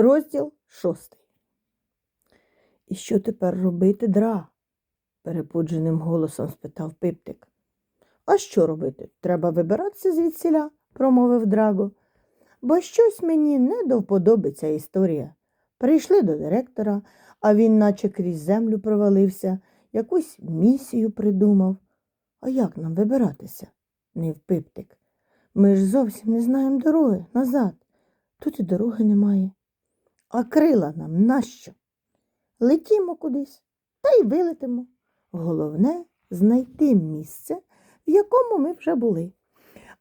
Розділ шостий. І що тепер робити, дра? перепудженим голосом спитав Пиптик. А що робити? Треба вибиратися звідсіля, промовив Драго. Бо щось мені не до історія. Прийшли до директора, а він наче крізь землю провалився, якусь місію придумав. А як нам вибиратися? не Пиптик. Ми ж зовсім не знаємо дороги назад. Тут і дороги немає. А крила нам нащо? Летімо кудись та й вилетимо. Головне знайти місце, в якому ми вже були.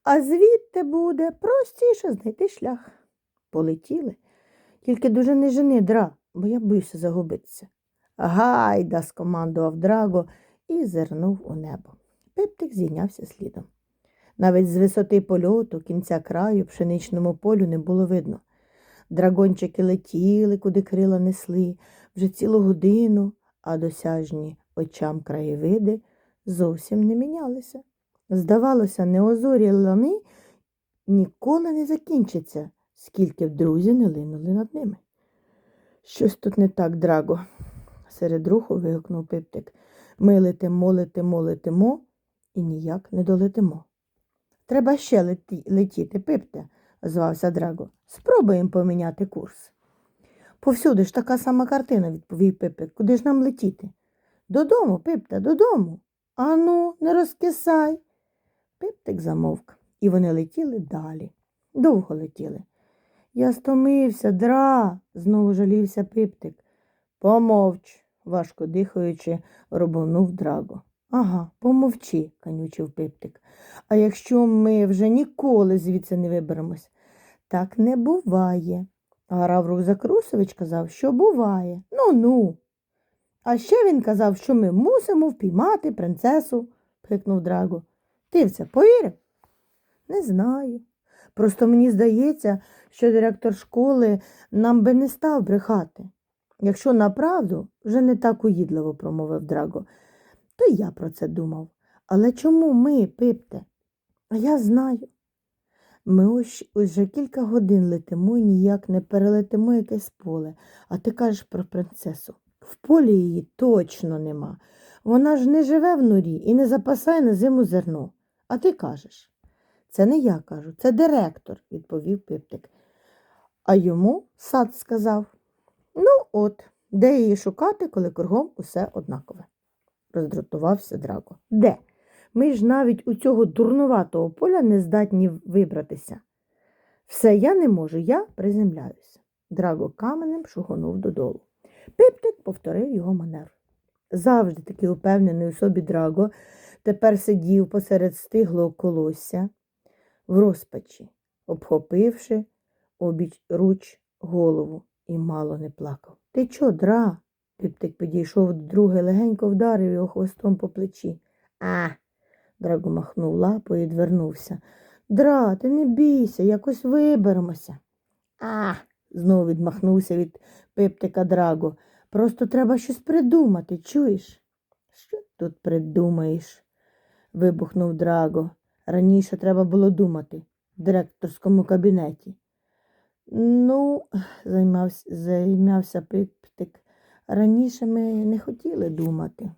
А звідти буде простіше знайти шлях. Полетіли. Тільки дуже не жени дра, бо я боюся загубитися. Гайда, скомандував Драго і зирнув у небо. Пиптик зійнявся слідом. Навіть з висоти польоту кінця краю пшеничному полю не було видно. Драгончики летіли, куди крила несли, вже цілу годину, а досяжні очам краєвиди зовсім не мінялися. Здавалося, неозорі лани ніколи не закінчаться, скільки б друзі не линули над ними. Щось тут не так, Драго, серед руху вигукнув Пиптик. Ми летимо, летимо, летимо і ніяк не долетимо. Треба ще леті, летіти, Пипте, звався Драго. Спробуємо поміняти курс. Повсюди ж така сама картина, відповів Пипик. Куди ж нам летіти? Додому, Пипте, додому. Ану, не розкисай. Пиптик замовк, і вони летіли далі. Довго летіли. Я стомився, дра, знову жалівся Пиптик. Помовч, важко дихаючи, робонув Драго. Ага, помовчи, канючив Пиптик. А якщо ми вже ніколи звідси не виберемось? Так не буває. А Раврух Закрусович казав, що буває. Ну ну. А ще він казав, що ми мусимо впіймати принцесу, пикнув Драго. Ти в це повірив? Не знаю. Просто мені здається, що директор школи нам би не став брехати. Якщо направду вже не так уїдливо промовив Драго, то я про це думав. Але чому ми, Пипте? А я знаю. Ми ось уже кілька годин летимо і ніяк не перелетимо якесь поле, а ти кажеш про принцесу. В полі її точно нема. Вона ж не живе в норі і не запасає на зиму зерно. А ти кажеш. Це не я кажу, це директор, відповів Пиптик. А йому сад сказав. Ну, от, де її шукати, коли кругом усе однакове, роздратувався Драко. Де? Ми ж навіть у цього дурнуватого поля не здатні вибратися. Все я не можу, я приземляюся. Драго каменем шугонув додолу. Пиптик повторив його манер. Завжди такий упевнений у собі Драго тепер сидів посеред стиглого колосся в розпачі, обхопивши обіруч голову і мало не плакав. Ти чо, дра? Пиптик підійшов до друга, легенько вдарив його хвостом по плечі. А. Драго махнув лапою і відвернувся. Дра, ти не бійся, якось виберемося. А. знову відмахнувся від Пиптика Драго. Просто треба щось придумати, чуєш? Що тут придумаєш? вибухнув Драго. Раніше треба було думати в директорському кабінеті. Ну, займався, займався Пиптик. Раніше ми не хотіли думати.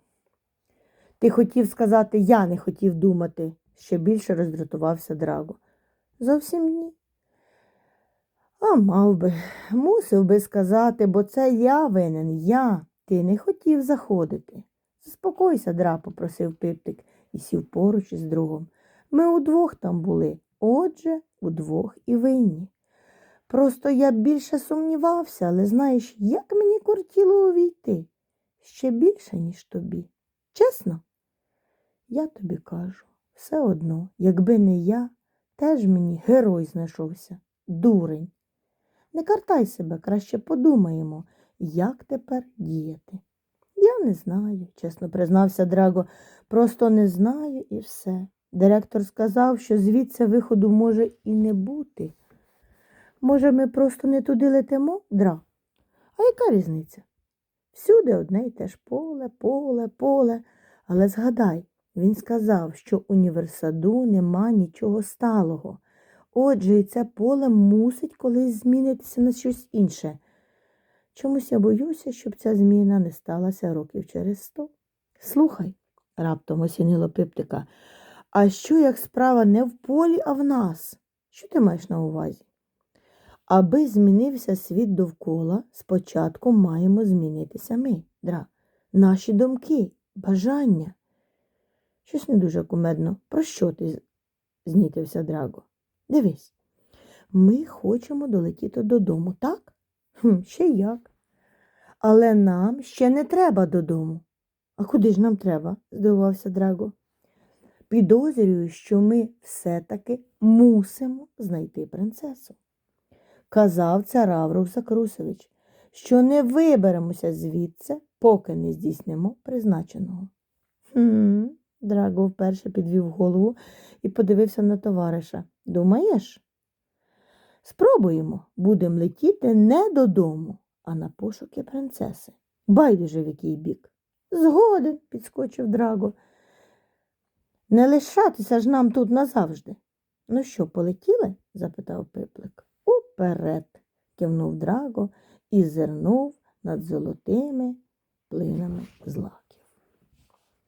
Ти хотів сказати, я не хотів думати, ще більше роздратувався Драго. Зовсім ні. А мав би, мусив би сказати, бо це я винен, я. Ти не хотів заходити. Заспокойся, дра, попросив Пиптик і сів поруч із другом. Ми удвох там були, отже, удвох і винні. Просто я більше сумнівався, але знаєш, як мені кортіло увійти? Ще більше, ніж тобі. Чесно? Я тобі кажу, все одно, якби не я, теж мені герой знайшовся, дурень. Не картай себе, краще подумаємо, як тепер діяти. Я не знаю, чесно признався Драго, просто не знаю і все. Директор сказав, що звідси виходу може і не бути. Може, ми просто не туди летимо, дра? А яка різниця? Всюди одне й те ж поле, поле, поле. Але згадай, він сказав, що універсаду нема нічого сталого. Отже, і це поле мусить колись змінитися на щось інше. Чомусь я боюся, щоб ця зміна не сталася років через сто. Слухай, раптом осінило пиптика. А що як справа не в полі, а в нас? Що ти маєш на увазі? Аби змінився світ довкола, спочатку маємо змінитися ми, дра, наші думки, бажання. Щось не дуже кумедно. Про що ти знітився Драго? Дивись, ми хочемо долетіти додому, так? Хм, ще як. Але нам ще не треба додому. А куди ж нам треба? здивувався Драго. Підозрюю, що ми все-таки мусимо знайти принцесу. Казав цар Аврух Закрусович, що не виберемося звідси, поки не здійснимо призначеного. Хм, Драго вперше підвів голову і подивився на товариша. Думаєш? Спробуємо, будемо летіти не додому, а на пошуки принцеси. Байдуже в який бік. Згоден, підскочив Драго. Не лишатися ж нам тут назавжди. Ну що, полетіли? запитав пиплик. Уперед, кивнув Драго і зирнув над золотими плинами злаків.